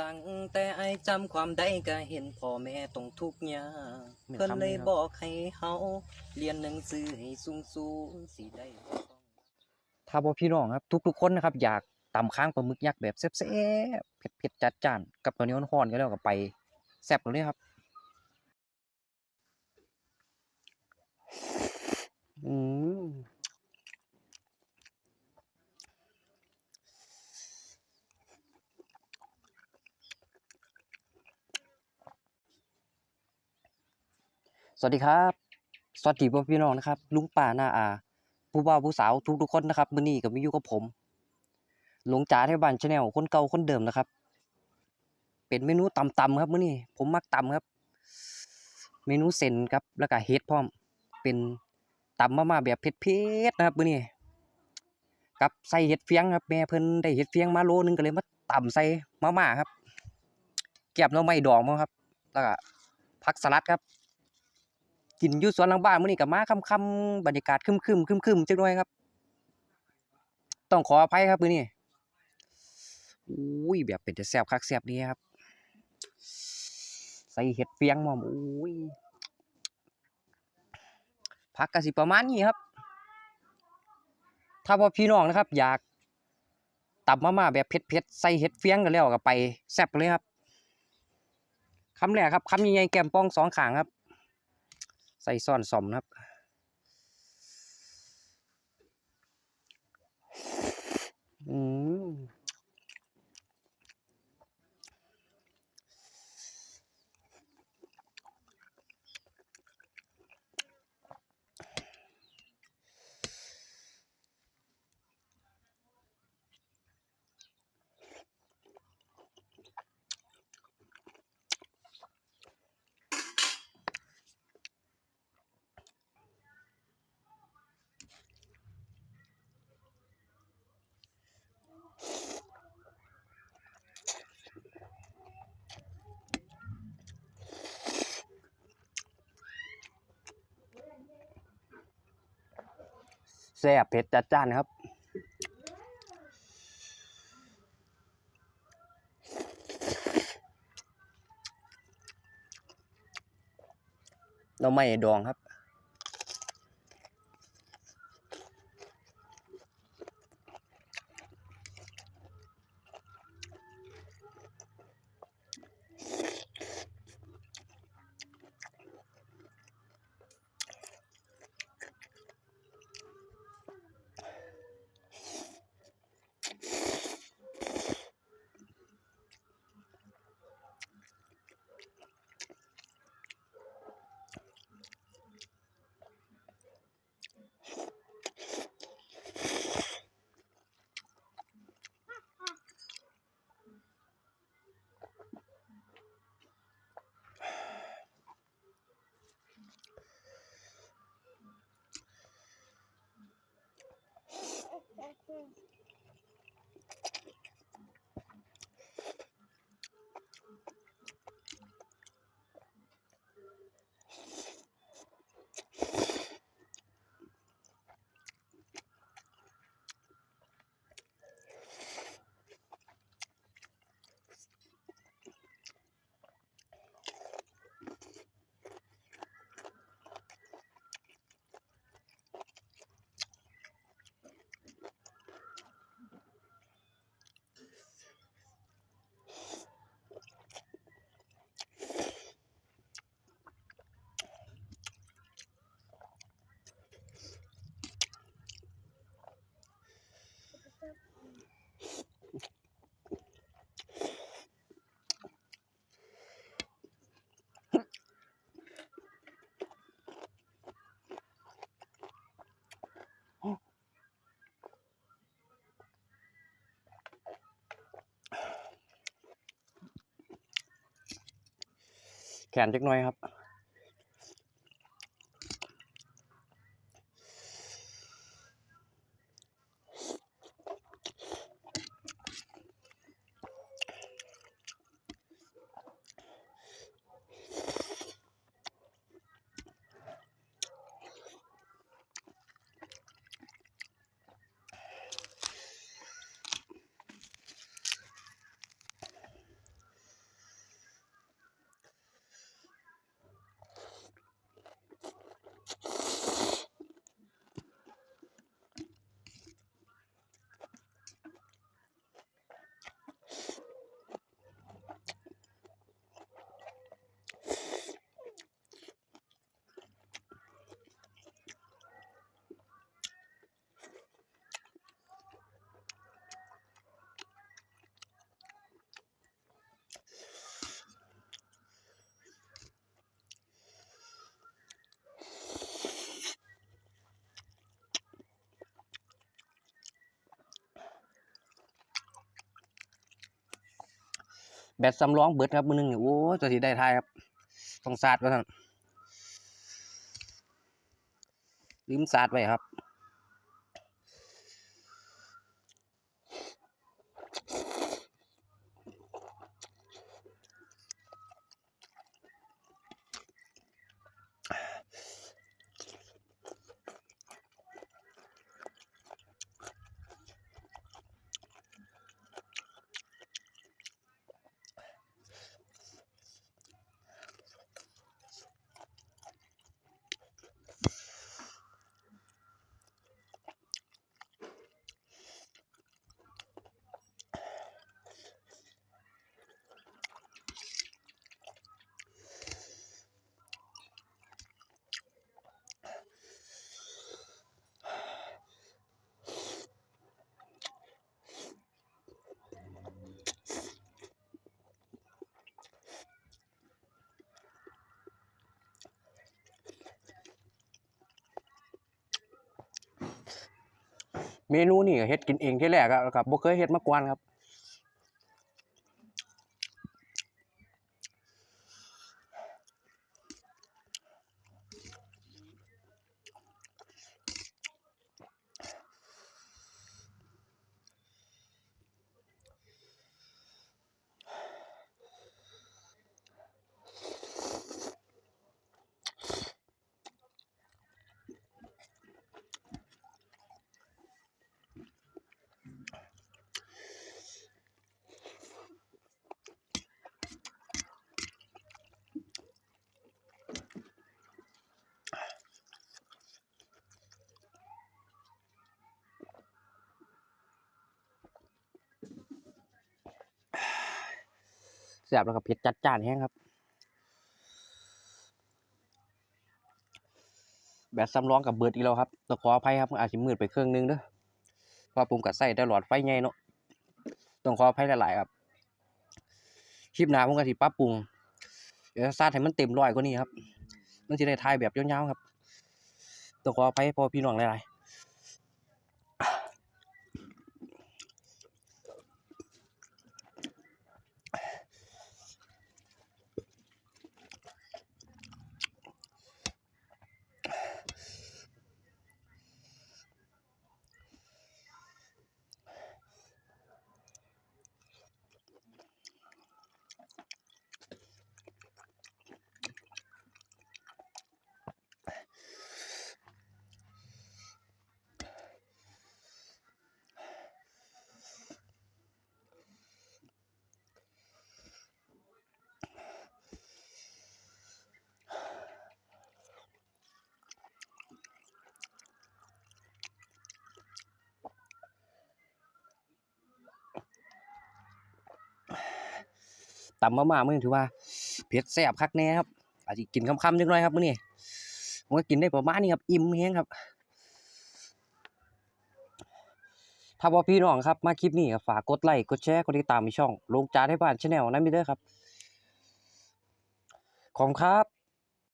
ตั้งแต่ไอจำความได้ก็เห็นพ่อแม่ต้องทุกข์ยากแม่นเพิ่นคำเลยนี้ครับบอกให้เฮาเรียนหนังสือให้สูงๆสิได้บ่ต้อง ถ้าบ่พี่น้องครับ ทุกๆคนนะครับ อยากตำข้างปลาหมึกยักษ์แบบแซ่บๆเผ็ดๆจัดจ้านกับตัวเหนี้ร้อนๆก็แล้วก็ไปแซ่บกันเลยครับอืม สวัสดีครับ สวัสดีพ่อพี่น้องนะครับ ลุงป้าน้าอา ผู้บ่าวผู้สาวทุกๆคนนะครับมือนี้ก็มีอยู่กับผม หลวงจ๋าเที่บ้านชาแนลคนเก่าคนเดิมนะครับ เป็นเมนูตำๆครับมือนี้ผมมักตำครับ เมนูเส้นครับแล้วก็เฮ็ดพร้อม เป็นตำมาม่าแบบเผ็ดๆนะครับมือนี้กับใส่เห็ดเฟียงครับแม่เพิ่นได้เห็ดเฟียงมาโลนึงก็เลยมาตำใส่มาม่าครับแกบน่อไม้ดองมาครับ แล้วก็ผักสลัดครับ กินอยู่สวนหลังบ้านมื้อนี้ก็มาค่ำๆบรรยากาศครึมๆครึมจักหน่อยครับ ต้องขออภัยครับมื้อนี้อุ้ยแบบเป็นแต่แซ่บคักแซ่บดีครับ ใส่เห็ดเฟียงมาอุ้ยผักก็สิประมาณนี้ครับ ถ้าว่าพี่น้องนะครับ อยากตับมาม่าแบบเผ็ดๆใส่เห็ดเฟียงกันแล้วก็ไปแซ่บเลยครับคำแรกครับคำใหญ่ๆแก้มป้องสองขางครับ ใส่ซ่อนสมนะครับ แซ่บเผ็ดจัดจ้านครับเราไม่ดองครับ แขนจักหน่อยครับ แบตสำรองเบิดครับมือหนึงนี่โอ้จะสิได้ทายครับต้องสาดว่าซั่นลืมสาดไว้ครับ เมนูนี่ก็เฮ็ดกินเองที่แรกอะครับบ่เคยเฮ็ดมาก่อนครับ แซ่บแล้วก็เผ็ดจัดจ้านแฮงครับ แบตสำร้องกับเบิดอีกแล้วครับต้องขออภัยครับอาจสิมืดไปเครื่องนึงเด้อเพราะผมก็ใส่แต่หลอดไฟใหญ่เนาะต้องขออภัยหลายๆครับคลิปหน้าผมก็สิปรับปรุงเดี๋ยวซาดให้มันเต็มร้อยกว่านี้ครับมันสิได้ถ่ายแบบยาวๆครับต้องขออภัยพอพี่น้องหลายๆำมาม่ามื้อนี้ถือว่าเผ็ดแซ่บคักแน่ครับอาจจะกินค่ำๆนิดหน่อยครับมื้อนี้ผมก็กินได้ประมาณนี้ครับอิ่มแฮงครับ ถ้าว่าพี่น้องครับมาคลิปนี้ฝากกดไลค์กดแชร์กดติดตามในช่องลงจานให้บ้านชาแนลนั้นมีเด้อครับขอบคุณครับ